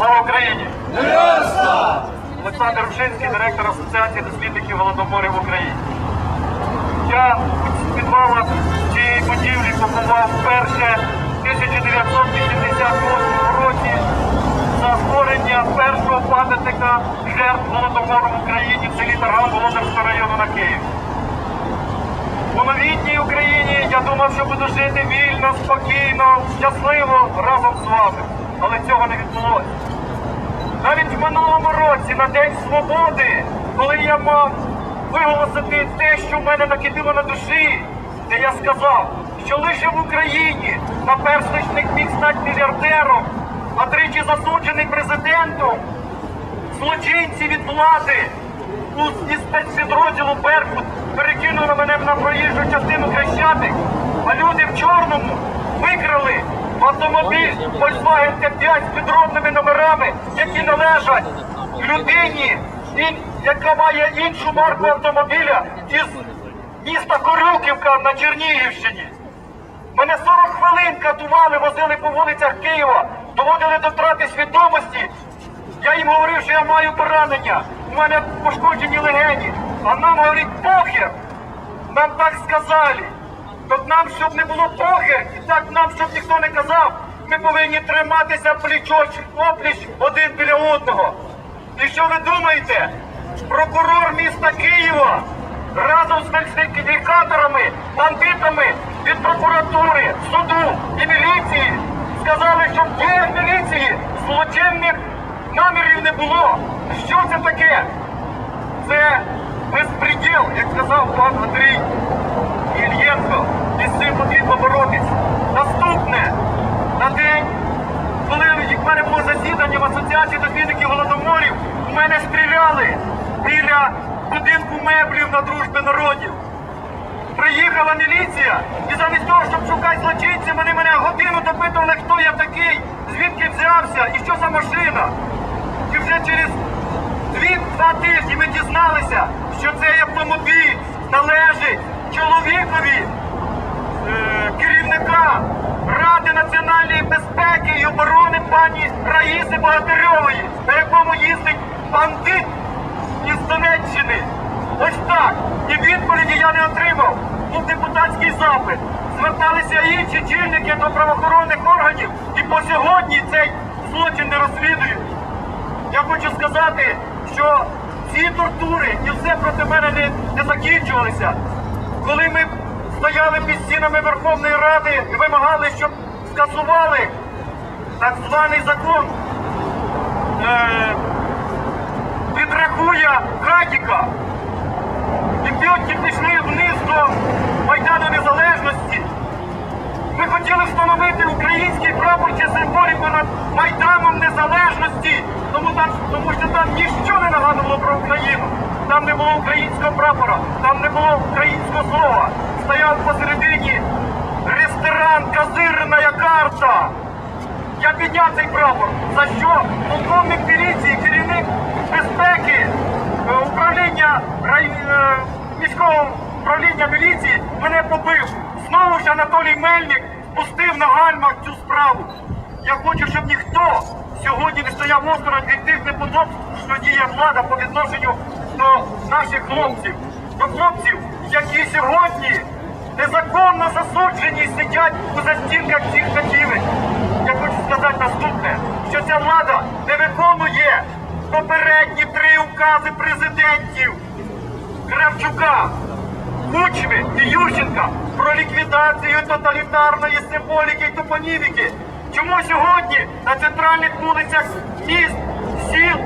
Слава Україні! Олександр Рушинський, директор Асоціації дослідників голодоморів в Україні. Я у підвалах цієї будівлі побував вперше в 1988 році за створення першого пам'ятника жертв голодомору в Україні в селі Тарган Володарського району на Київ. У новітній Україні я думав, що буду жити вільно, спокійно, щасливо разом з вами. Але цього не відбулося. Навіть в минулому році, на День Свободи, коли я мав виголосити те, що в мене накипіло на душі, де я сказав, що лише в Україні на наперсточник міг стати мільярдером, а тричі засуджений президентом, злочинці від влади у- спецпідрозділу Беркут перекинули мене на проїжджу частину Хрещатик, а люди в чорному викрали автомобіль Volkswagen T5 з підробними номерами, які належать людині, яка має іншу марку автомобіля із міста Корюківка на Чернігівщині. Мене 40 хвилин катували, возили по вулицях Києва, доводили до втрати свідомості. Я їм говорив, що я маю поранення, у мене пошкоджені легені. А нам говорить похер. Нам так сказали. Так нам, щоб не було похер, і так нам, щоб ніхто не казав, ми повинні триматися плечо опліч один біля одного. І що ви думаєте? Прокурор міста Києва разом з фальсифікаторами, бандитами від прокуратури, суду і міліції сказали, що в діях міліції злочинних намірів не було. Що це таке? Це безпреділ, як сказав пан Андрій Ільєнко, і з цим потрібно боротися. Наступне, на день, коли в мене було засідання в Асоціації дослідників голодоморів, у мене стріляли біля будинку меблів на дружбі народів. Приїхала міліція, і замість того, щоб шукати злочинців, вони мене годину допитували, хто я такий, звідки взявся і що за машина. І вже через дві-два тижні ми дізналися, що цей автомобіль належить чоловікові керівника Ради національної безпеки і оборони пані Раїси Богатирьової, на якому їздить бандит із Донеччини. Ось так. І відповіді я не отримав. Був депутатський запит. Зверталися інші чільники до правоохоронних органів, і по сьогодні цей злочин не розслідують. Я хочу сказати, що ці тортури і все проти мене не, не закінчувалися. Коли ми стояли під стінами Верховної Ради і вимагали, щоб скасували так званий закон е, підрахуя Хатіка. І п'ятки пішли вниз до Майдану Незалежності. Ми хотіли встановити український прапор чи символіку над Майданом Незалежності, тому, там, тому що там ніщо не нагадувало про Україну. Там не було українського прапора, там не було українського слова. Підняв цей прапор. За що? Полковник міліції, керівник безпеки, е, управління е, міського управління міліції мене побив. Знову ж Анатолій Мельник пустив на гальмах цю справу. Я хочу, щоб ніхто сьогодні не стояв осторонь від тих неподобств, що діє влада по відношенню до наших хлопців, до хлопців, які сьогодні незаконно засуджені сидять у застінках цих катівень. Я хочу сказати наступне, що ця влада не виконує попередні три президентів Кравчука, Кучми і Ющенка про ліквідацію тоталітарної символіки і топоніміки. Чому сьогодні на центральних вулицях міст, сіл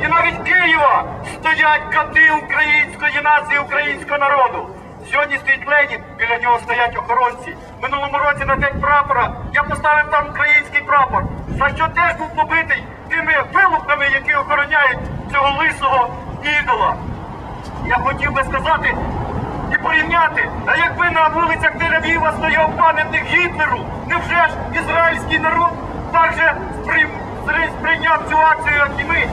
і навіть Києва стоять кати української нації, українського народу? Сьогодні стоїть Ленін, біля нього стоять охоронці. Минулому році на день прапора я поставив там український прапор, за що теж був побитий тими вилупками, які охороняють цього лисого ідола. Я хотів би сказати і порівняти, а якби на вулицях Тель-Авіва стояв пам'ятник Гітлеру, невже ж ізраїльський народ так же сприйняв цю акцію, як і ми?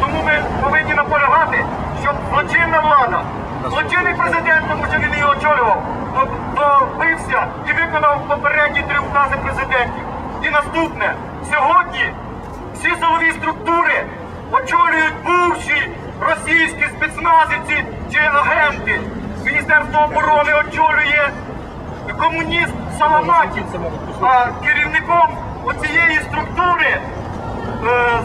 Тому ми повинні наполягати, щоб злочинна влада, злочинний президент, тому що він її очолював, до- добився і виконав попередні три укази президентів. І наступне, сьогодні Всі силові структури очолюють бувші російські спецназівці чи агенти. Міністерство оборони очолює комуніст Соломатін. А керівником оцієї структури е,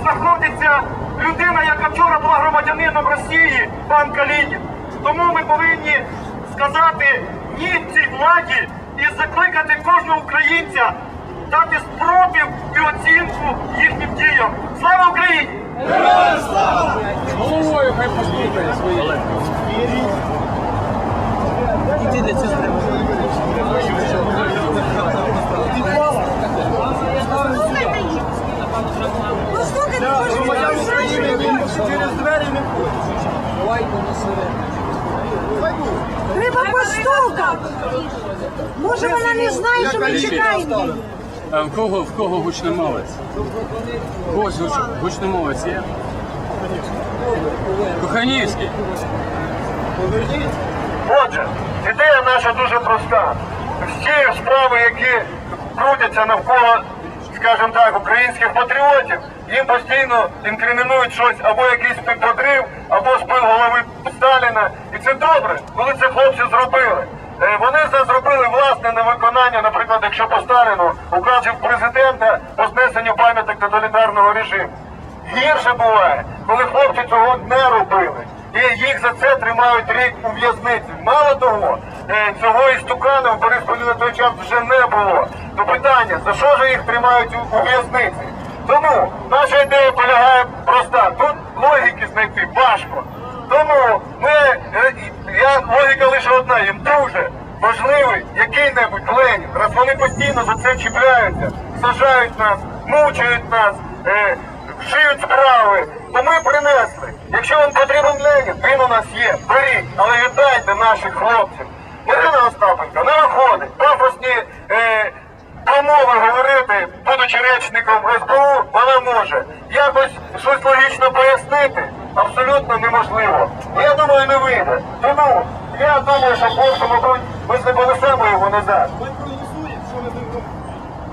знаходиться людина, яка вчора була громадянином Росії, пан Калінін. Тому ми повинні сказати ні цій владі і закликати кожного українця дати спротив і оцінку їхнім діям. Слава Україні! Головою хай послухає своє. Іди для цього. Через двері не на себе. Треба постукати. Може вона не знає, що ми чекаємо. А в кого в кого гучномовець? Когось гуч, гучномовець є? Коханівський. Отже, ідея наша дуже проста. Всі справи, які крутяться навколо, скажімо так, українських патріотів, їм постійно інкримінують щось або якийсь підподрив, або спил голови Сталіна. І це добре, коли це хлопці зробили. Е, Вони це зробили власне на виконання, наприклад, якщо по Сталіну указів президента по знесенню пам'яток тоталітарного режиму. Гірше буває, коли хлопці цього не робили. І їх за це тримають рік у в'язниці. Мало того, е, цього істукана в Борисполі на той час вже не було. То питання, за що ж їх тримають у в'язниці? Тому наша ідея полягає проста. Тут логіки знайти важко. Тому ми, е, я, логіка лише одна, їм дуже важливий який-небудь Ленін, раз вони постійно за це чіпляються, сажають нас, мучають нас, е, шиють справи, то ми принесли. Якщо вам потрібен Ленін, він у нас є, беріть, але віддайте наших хлопців. Марина Остапенко не виходить, пафосні е, промови говорити, будучи речником СБУ, вона може. Якось щось логічно пояснити абсолютно неможливо. Я думаю, не вийде. Тому я думаю, що хлопці, мабуть, ми не понесемо його назад.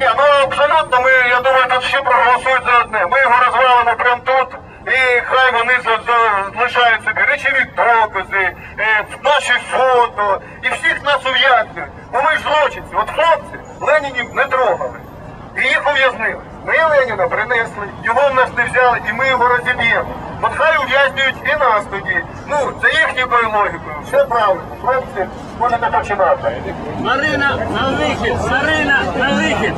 Ні, ну абсолютно ми, я думаю, тут всі проголосують за одне. Ми його розвалимо прямо тут, і хай вони за, за, лишають собі речові докази, е, наші фото, і всіх нас ув'язнюють. Бо ми ж злочинці. От хлопці Ленінів не трогали. І їх ув'язнили. Ми Леніна принесли, його в нас не взяли, і ми його розіб'ємо. От хай ув'язнюють і нас тоді. Ну, за їхньою логікою, все правильно. Хлопці, можете починати. Марина на вихід! Марина на вихід!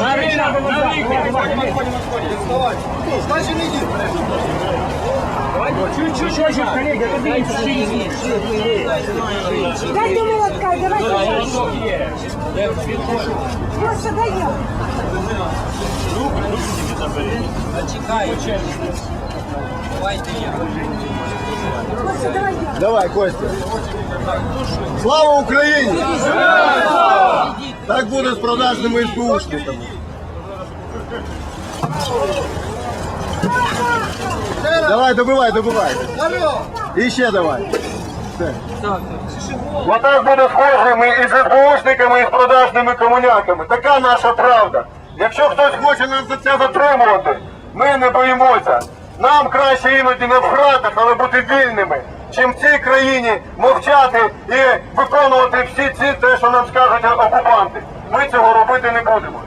Марина на вихід! Дай до молотка, давай. Просто дай я. Просто давай я. Давай, Костя. Слава Україні! Так буде з продажними СБУшниками. Давай, добивай, добивай. І ще давай. Отак буде схожими і з СБУшниками, і з продажними комуняками. Така наша правда. Якщо хтось хоче нас за це затримувати, ми не боїмося. Нам краще іноді не в гратах, але бути вільними, чим в цій країні мовчати і виконувати всі ці те, що нам скажуть окупанти. Ми цього робити не будемо.